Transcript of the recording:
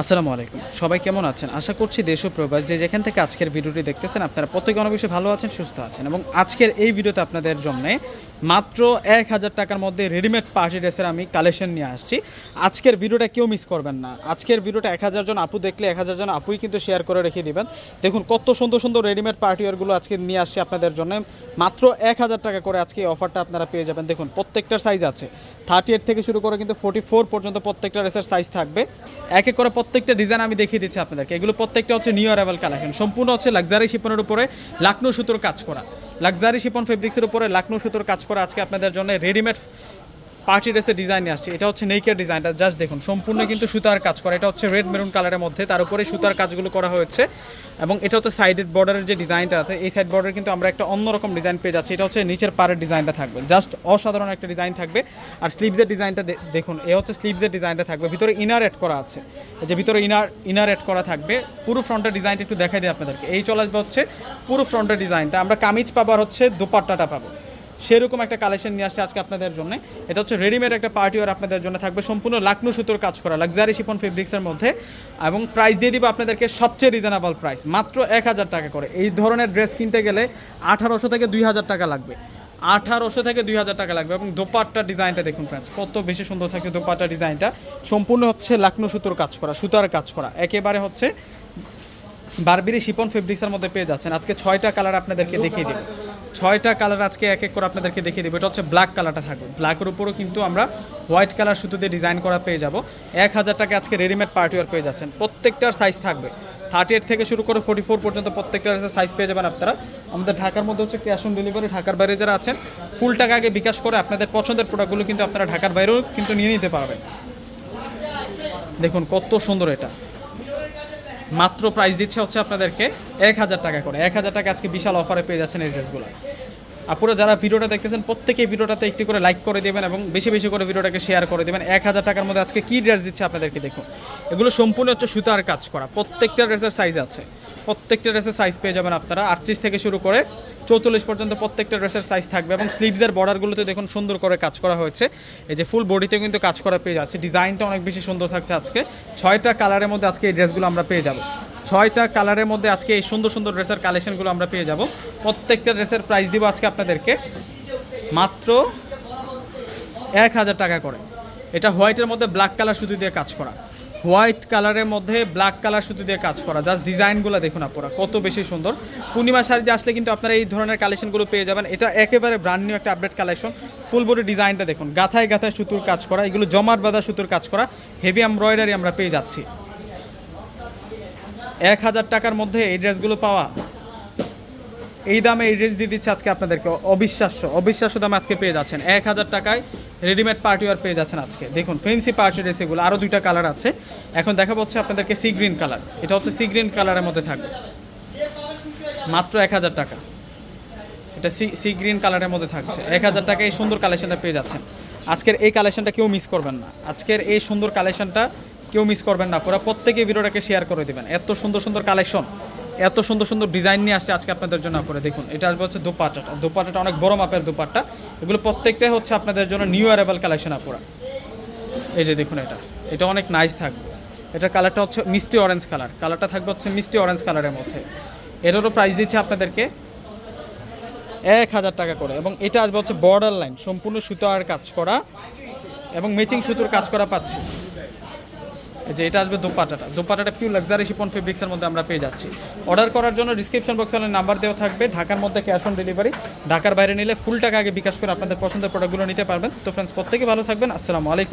আসসালামু আলাইকুম। সবাই কেমন আছেন? আশা করছি দেশ ও প্রবাস যে যেখান থেকে আজকের ভিডিওটি দেখতেছেন, আপনারা প্রত্যেকে অনেক বেশি ভালো আছেন, সুস্থ আছেন। এবং আজকের এই ভিডিওতে আপনাদের জন্য মাত্র এক হাজার টাকার মধ্যে রেডিমেড পার্টি ড্রেসের আমি কালেকশন নিয়ে আসছি। আজকের ভিডিওটা কেউ মিস করবেন না। আজকের ভিডিওটা এক হাজার জন আপু দেখলে এক হাজার জন আপুই কিন্তু শেয়ার করে রেখে দিবেন। দেখুন কত সুন্দর সুন্দর রেডিমেড পার্টি ওয়ারগুলো আজকে নিয়ে আসছি আপনাদের জন্য। মাত্র এক হাজার টাকা করে আজকে এই অফারটা আপনারা পেয়ে যাবেন। দেখুন প্রত্যেকটার সাইজ আছে। থার্টি এইট থেকে শুরু করে কিন্তু ফোর্টি ফোর পর্যন্ত প্রত্যেকটা ড্রেসের সাইজ থাকবে। এক এক করে প্রত্যেকটা ডিজাইন আমি দেখিয়ে দিচ্ছি আপনাদেরকে। এগুলো প্রত্যেকটা হচ্ছে নিউ অ্যারাইভাল কালেকশন সম্পূর্ণ হচ্ছে লাক্সারি শিপনের উপরে লাকনো সুতোর কাজ করা। লাক্সারি শিপন ফেব্রিক্সের উপরে লাকনো সুতোর কাজ করা আজকে আপনাদের জন্য রেডিমেড পার্টি ড্রেসের ডিজাইন আসছে। এটা হচ্ছে নেকের ডিজাইনটা জাস্ট দেখুন, সম্পূর্ণ কিন্তু সুতার কাজ করা। এটা হচ্ছে রেড মেরুন কালারের মধ্যে, তার উপরে সুতার কাজগুলো করা হয়েছে। এবং এটা হচ্ছে সাইডেড বর্ডারের যে ডিজাইনটা আছে, এই সাইড বর্ডারে কিন্তু আমরা একটা অন্যরকম ডিজাইন পেয়ে যাচ্ছি। এটা হচ্ছে নিচের পাড়ের ডিজাইনটা থাকবে। জাস্ট অসাধারণ একটা ডিজাইন থাকবে। আর স্লিভসের ডিজাইনটা দেখুন, এ হচ্ছে স্লিভসের ডিজাইনটা থাকবে। ভিতরে ইনার অ্যাড করা আছে। যে ভিতরে ইনার ইনার অ্যাড করা থাকবে। পুরো ফ্রন্টের ডিজাইনটা একটু দেখাই দিই আপনাদেরকে। এই চলে আসবে হচ্ছে পুরো ফ্রন্টের ডিজাইনটা আমরা কামিজ পাবার হচ্ছে দোপাট্টাটা পাবো। সেরকম একটা কালেকশন নিয়ে আসছে আজকে আপনাদের জন্য। এটা হচ্ছে রেডিমেড একটা পার্টি ওয়ার আপনাদের জন্য থাকবে। সম্পূর্ণ লাকনো সুতোর কাজ করা লাক্সারি শিপন ফেব্রিক্সের মধ্যে। এবং প্রাইস দিয়ে দিব আপনাদেরকে সবচেয়ে রিজনেবল প্রাইস মাত্র এক হাজার টাকা করে। এই ধরনের ড্রেস কিনতে গেলে আঠারোশো থেকে দুই হাজার টাকা লাগবে। আঠারোশো থেকে দুই হাজার টাকা লাগবে। এবং দোপাট্টার ডিজাইনটা দেখুন ফ্রেন্ডস কত বেশি সুন্দর থাকছে দোপাট্টা ডিজাইনটা। সম্পূর্ণ হচ্ছে লাকনো সুতোর কাজ করা, সুতার কাজ করা। একেবারে হচ্ছে বারবিরি শিপন ফেব্রিক্সের মধ্যে পেয়ে যাচ্ছেন। আজকে ছয়টা কালার আপনাদেরকে দেখিয়ে দিব। ছয়টা কালার আজকে এক এক করে আপনাদেরকে দেখিয়ে দেবো। এটা হচ্ছে ব্ল্যাক কালারটা থাকবে। ব্ল্যাকের উপরও কিন্তু আমরা হোয়াইট কালার সুতো দিয়ে ডিজাইন করা পেয়ে যাব। এক হাজার টাকা আজকে রেডিমেড পার্টিওয়ার পেয়ে যাচ্ছেন। প্রত্যেকটার সাইজ থাকবে। থার্টি এইট থেকে শুরু করে ফোর্টি ফোর পর্যন্ত প্রত্যেকটার সাইজ পেয়ে যাবেন আপনারা। আমাদের ঢাকার মধ্যে হচ্ছে ক্যাশ অন ডেলিভারি ঢাকার বাইরে যারা আছেন ফুল টাকা আগে বিকাশ করে আপনাদের পছন্দের প্রোডাক্টগুলো কিন্তু আপনারা ঢাকার বাইরেও কিন্তু নিয়ে নিতে পারবেন। দেখুন কত সুন্দর এটা। মাত্র প্রাইস দিচ্ছে হচ্ছে আপনাদেরকে এক হাজার টাকা করে। এক হাজার টাকা আজকে বিশাল অফারে পেয়ে যাচ্ছেন এই ড্রেসগুলো আপুরা যারা ভিডিওটা দেখতেছেন প্রত্যেকে ভিডিওটাতে একটি করে লাইক করে দেবেন এবং বেশি বেশি করে ভিডিওটাকে শেয়ার করে দেবেন। এক হাজার টাকার মধ্যে আজকে কী ড্রেস দিচ্ছে আপনাদেরকে দেখুন। এগুলো সম্পূর্ণ হচ্ছে সুতার কাজ করা। প্রত্যেকটা ড্রেসের সাইজ আছে। প্রত্যেকটা ড্রেসের সাইজ পেয়ে যাবেন আপনারা। আটত্রিশ থেকে শুরু করে চৌচল্লিশ পর্যন্ত প্রত্যেকটা ড্রেসের সাইজ থাকবে এবং স্লিভসের বর্ডারগুলোতে দেখুন সুন্দর করে কাজ করা হয়েছে। এই যে ফুল বডিতে কিন্তু কাজ করা পেয়ে যাচ্ছে। ডিজাইনটা অনেক বেশি সুন্দর থাকছে আজকে। ছয়টা কালারের মধ্যে আজকে এই ড্রেসগুলো আমরা পেয়ে যাব। ছয়টা কালারের মধ্যে আজকে এই সুন্দর সুন্দর ড্রেসের কালেকশনগুলো আমরা পেয়ে যাব। প্রত্যেকটা ড্রেসের প্রাইস দিব আজকে আপনাদেরকে মাত্র এক হাজার টাকা করে। এটা হোয়াইটের মধ্যে ব্ল্যাক কালার সুতো দিয়ে কাজ করা। হোয়াইট কালারের মধ্যে ব্ল্যাক কালার সুতো দিয়ে কাজ করা। জাস্ট ডিজাইনগুলো দেখুন আপনারা, কত বেশি সুন্দর। পূর্ণিমা শাড়িতে আসলে কিন্তু আপনারা এই ধরনের কালেকশনগুলো পেয়ে যাবেন। এটা একেবারে ব্র্যান্ড নিউ একটা আপডেট কালেকশন ফুল বডি ডিজাইনটা দেখুন, গাথায় গাথায় সুতোর কাজ করা, এগুলো জমাট বাঁধা সুতোর কাজ করা হেভি এমব্রয়ডারি আমরা পেয়ে যাচ্ছি। এক হাজার টাকার মধ্যে এই ড্রেসগুলো পাওয়া এই দামে এই ড্রেস দিয়ে দিচ্ছে আজকে আপনাদেরকে অবিশ্বাস্য অবিশ্বাস্য দামে আজকে পেয়ে যাচ্ছেন। এক হাজার টাকায় রেডিমেড পার্টি ওয়ার পেয়ে যাচ্ছেন আজকে। দেখুন ফেন্সি পার্টি ড্রেস এগুলো আরও দুইটা কালার আছে। এখন দেখা হচ্ছে আপনাদেরকে সি গ্রিন কালার এটা হচ্ছে সি গ্রিন কালারের মধ্যে থাকবে। মাত্র এক হাজার টাকা। এটা সি সি গ্রিন কালারের মধ্যে থাকছে। এক হাজার টাকা এই সুন্দর কালেকশনটা পেয়ে যাচ্ছেন। আজকের এই কালেকশনটা কেউ মিস করবেন না। আজকের এই সুন্দর কালেকশনটা কেউ মিস করবেন না। পুরো প্রত্যেকে ভিডিওটাকে শেয়ার করে দেবেন। এত সুন্দর সুন্দর কালেকশন এত সুন্দর সুন্দর ডিজাইন নিয়ে আসছে আজকে আপনাদের জন্য করে। দেখুন, এটা আসবে হচ্ছে দোপাট্টাটা। দোপাট্টাটা অনেক বড় মাপের দোপাট্টা। এগুলো প্রত্যেকটাই হচ্ছে আপনাদের জন্য নিউ অ্যারেবল কালেকশন আপুরা এই যে দেখুন এটা। এটা অনেক নাইস থাকবে। এটার কালারটা হচ্ছে মিষ্টি অরেঞ্জ কালার কালারটা থাকবে হচ্ছে মিষ্টি অরেঞ্জ কালারের মধ্যে। এটারও প্রাইস দিচ্ছে আপনাদেরকে এক হাজার টাকা করে। এবং এটা আসবে হচ্ছে বর্ডার লাইন সম্পূর্ণ সুতার কাজ করা এবং মেচিং সুতোর কাজ করা পাচ্ছি। যে এটা আসবে দোপাটাটা। দোপাটাটা পিউ লাক্সারি শিপন ফেব্রিক্সের মধ্যে আমরা পেয়ে যাচ্ছি। অর্ডার করার জন্য ডিসক্রিপশন বক্সে নাম্বার দেওয়া থাকবে। ঢাকার মধ্যে ক্যাশ অন ডেলিভারি ঢাকার বাইরে নিলে ফুল টাকা আগে বিকাশ করে আপনাদের পছন্দের প্রোডাক্টগুলো নিতে পারবেন। তো ফ্রেন্ডস প্রত্যেকে ভালো থাকবেন। আসসালামু আলাইকুম।